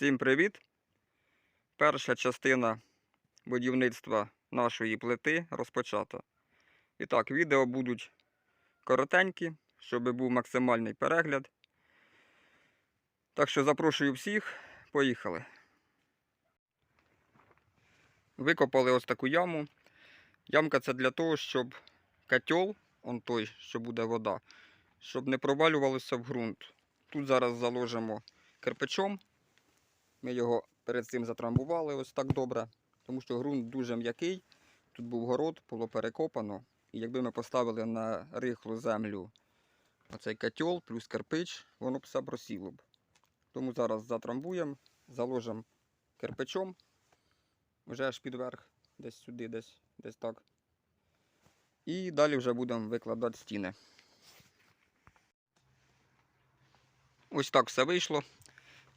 Всім привіт! Перша частина будівництва нашої плити розпочата. І так, відео будуть коротенькі, щоб був максимальний перегляд. Так що запрошую всіх, поїхали. Викопали ось таку яму. Ямка це для того, щоб котел, он той, що буде вода, щоб не провалювалося в ґрунт. Тут зараз заложимо кирпичом. Ми його перед цим затрамбували ось так добре, тому що ґрунт дуже м'який. Тут був город, було перекопано. І якби ми поставили на рихлу землю оцей котел плюс кирпич, воно б все просіло б. Тому зараз затрамбуємо, заложимо кирпичом, вже аж під верх, десь сюди, десь, десь так. І далі вже будемо викладати стіни. Ось так все вийшло.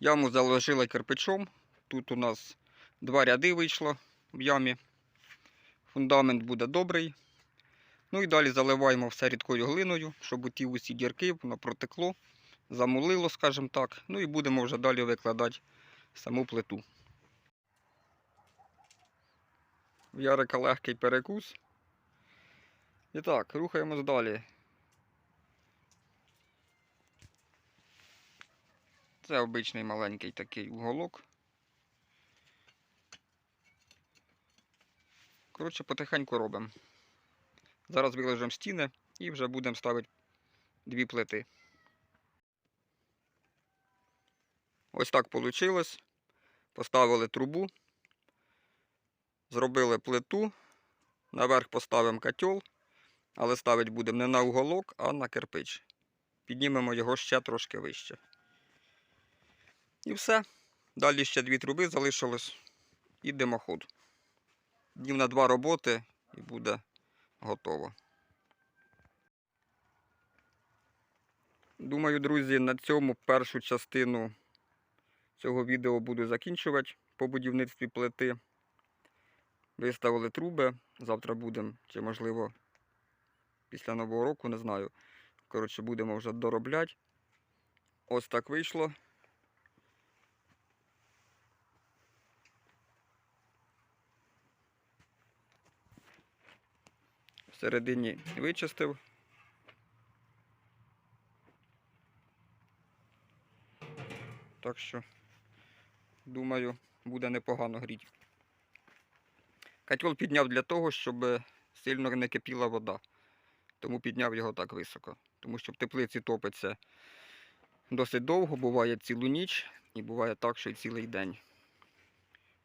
Яму заложили кирпичом. Тут у нас два ряди вийшло в ямі. Фундамент буде добрий. Ну і далі заливаємо все рідкою глиною, щоб ті усі дірки воно протекло, замулило, скажімо так. Ну і будемо вже далі викладати саму плиту. В Ярика легкий перекус. І так, рухаємось далі. Це обичний маленький такий уголок. Коротше, потихеньку робимо. Зараз виложимо стіни і вже будемо ставити дві плити. Ось так вийшло. Поставили трубу, зробили плиту, наверх поставимо котел, але ставити будемо не на уголок, а на кирпич. Піднімемо його ще трошки вище. І все. Далі ще дві труби залишилось і димоход. Днів на два роботи і буде готово. Думаю, друзі, на цьому першу частину цього відео буду закінчувати по будівництві плити. Виставили труби. Завтра будемо, чи можливо після Нового року, не знаю. Коротше, будемо вже доробляти. Ось так вийшло. Всередині вичистив. Так що, думаю, буде непогано гріти. Котел підняв для того, щоб сильно не кипіла вода. Тому підняв його так високо. Тому що в теплиці топиться досить довго, буває цілу ніч і буває так, що й цілий день.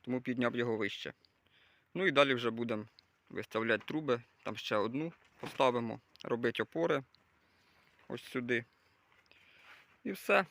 Тому підняв його вище. Ну і далі вже будемо виставляти труби, там ще одну поставимо, робити опори ось сюди. І все.